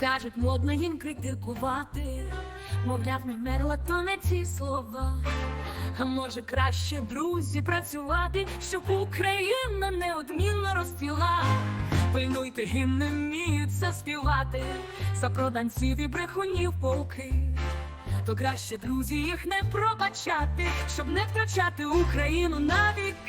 Кажуть, модно їм критикувати, мовляв, не мерла, то не ці слова. А може краще, друзі, працювати, щоб Україна неодмінно розцвіла. Пильнуйте гімн, не вміють заспівати, за проданців і брехунів полки. То краще, друзі, їх не пробачати, щоб не втрачати Україну навіки.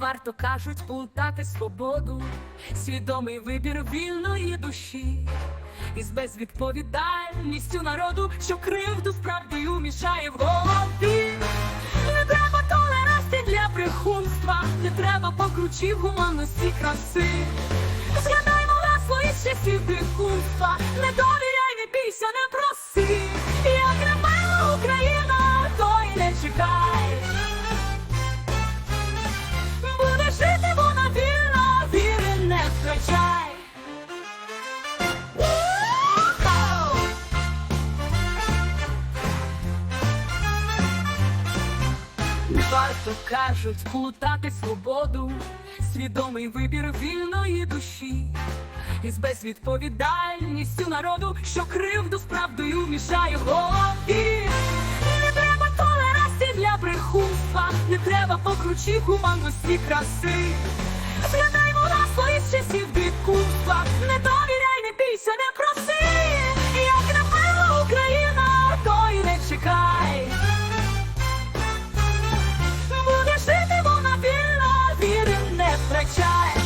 Варто кажуть плутати свободу, свідомий вибір вільної душі, із безвідповідальністю народу, що кривду вправді мішає в голові. Не треба толерасти для брехунства, не треба покручів гуманності краси. Варто кажуть плутати свободу, свідомий вибір вільної душі, із безвідповідальністю народу, що кривду з правдою мішає голові. Не треба толерасті для брехунства, не треба покручів гуманності краси. Згадаймо гасло із часів не shot.